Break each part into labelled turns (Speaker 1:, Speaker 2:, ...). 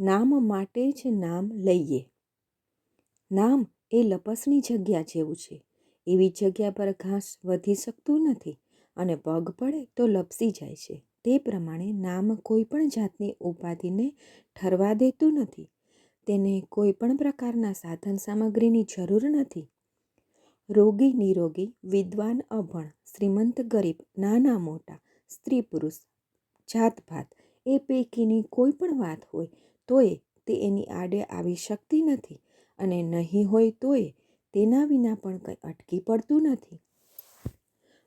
Speaker 1: નામ માટે જ નામ લઈએ. નામ એ લપસણી જગ્યા જેવું છે. એવી જગ્યા પર ઘાસ વધી શકતું નથી અને પગ પડે તો લપસી જાય છે. તે પ્રમાણે નામ કોઈ પણ જાતની ઉપાધિને ઠરવા દેતું નથી. તેને કોઈ પણ પ્રકારના સાધન સામગ્રીની જરૂર નથી. રોગી, નિરોગી, વિદ્વાન, અભણ, શ્રીમંત, ગરીબ, નાના, મોટા, સ્ત્રી, પુરુષ, જાતભાત એ પૈકીની કોઈ પણ વાત હોય તોય તે એની આડે આવી શકતી નથી અને નહીં હોય તોય તેના વિના પણ કંઈ અટકી પડતું નથી.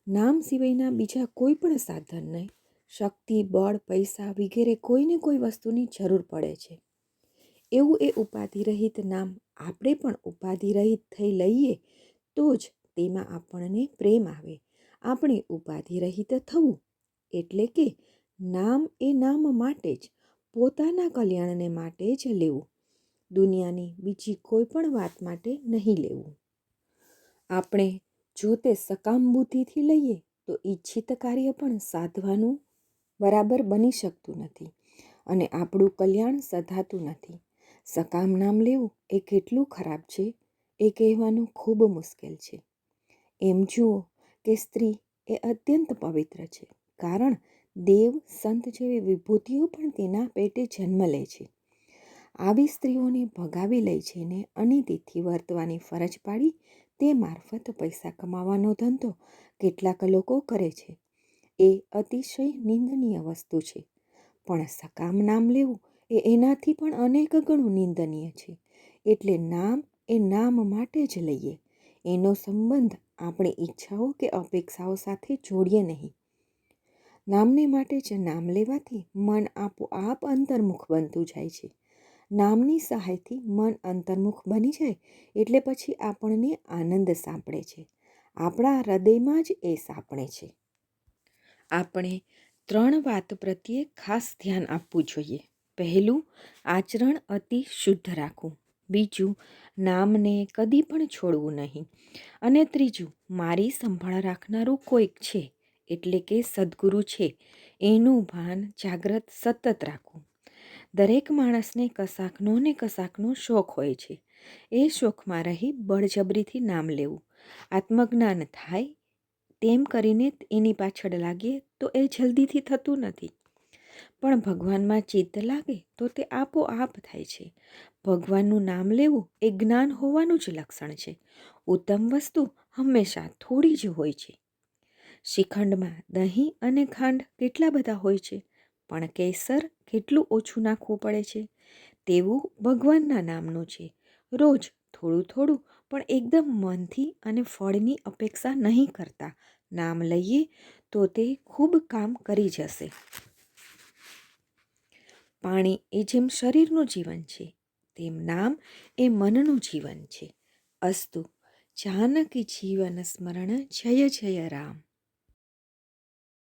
Speaker 1: નામ સિવાયના બીજા કોઈ પણ સાધનને શક્તિ, બળ, પૈસા વગેરે કોઈને કોઈ વસ્તુની જરૂર પડે છે. એવું એ ઉપાધિરહિત નામ આપણે પણ ઉપાધિરહિત થઈ લઈએ તો જ તેમાં આપણને પ્રેમ આવે. આપણે ઉપાધિરહિત થવું એટલે કે નામ એ નામ માટે જ પોતાના કલ્યાણને માટે જ લેવું. દુનિયાની બીજી કોઈ પણ વાત માટે નહીં લેવું. આપણે જો તે સકામ બુદ્ધિથી લઈએ, તો ઈચ્છિત કાર્ય પણ સાધવાનું બરાબર બની શકતું નથી અને આપણું કલ્યાણ સધાતું નથી. સકામ નામ લેવું એ કેટલું ખરાબ છે એ કહેવાનું ખૂબ મુશ્કેલ છે. એમ જુઓ કે સ્ત્રી એ અત્યંત પવિત્ર છે, કારણ દેવ સંત જેવી વિભૂતિઓ પણ તેના પેટે જન્મ લે છે. આવી સ્ત્રીઓને ભગાવી લઈ જઈને અનિતિથી વર્તવાની ફરજ પાડી તે મારફત પૈસા કમાવાનો ધંધો કેટલાક લોકો કરે છે. એ અતિશય નિંદનીય વસ્તુ છે. પણ સકામ નામ લેવું એ એનાથી પણ અનેક ગણું નિંદનીય છે. એટલે નામ એ નામ માટે જ લઈએ. એનો સંબંધ આપણી ઈચ્છાઓ કે અપેક્ષાઓ સાથે જોડીએ નહીં. નામને માટે જ નામ લેવાથી મન આપોઆપ અંતર્મુખ બનતું જાય છે. નામની સહાયથી મન અંતર્મુખ બની જાય એટલે પછી આપણને આનંદ સાંપડે છે. આપણા હૃદયમાં જ એ સાંપડે છે. આપણે ત્રણ વાત પ્રત્યે ખાસ ધ્યાન આપવું જોઈએ. પહેલું, આચરણ અતિ શુદ્ધ રાખવું. બીજું, નામને કદી પણ છોડવું નહીં. અને ત્રીજું, મારી સંભાળ રાખનારું કોઈક છે. એટલે કે સદગુરુ છે, એનું ભાન જાગ્રત સતત રાખવું. દરેક માણસને કશાકનો ને કશાકનો શોખ હોય છે. એ શોખમાં રહી બળજબરીથી નામ લેવું. આત્મજ્ઞાન થાય તેમ કરીને એની પાછળ લાગીએ તો એ જલ્દીથી થતું નથી. પણ ભગવાનમાં ચિત્ત લાગે તો તે આપોઆપ થાય છે. ભગવાનનું નામ લેવું એ જ્ઞાન હોવાનું જ લક્ષણ છે. ઉત્તમ વસ્તુ હંમેશા થોડી જ હોય છે. શ્રીખંડમાં દહીં અને ખાંડ કેટલા બધા હોય છે? પણ કેસર કેટલું ઓછું નાખવું પડે છે? તેવું ભગવાનના નામનું છે. રોજ થોડું થોડું, પણ એકદમ મનથી અને ફળની અપેક્ષા નહીં કરતા નામ લઈએ તો તે ખૂબ કામ કરી જશે. પાણી એ જેમ શરીરનું જીવન છે, તેમ નામ એ મનનું જીવન છે. અસ્તુ, જાનકી જીવન સ્મરણ જય જય રામ.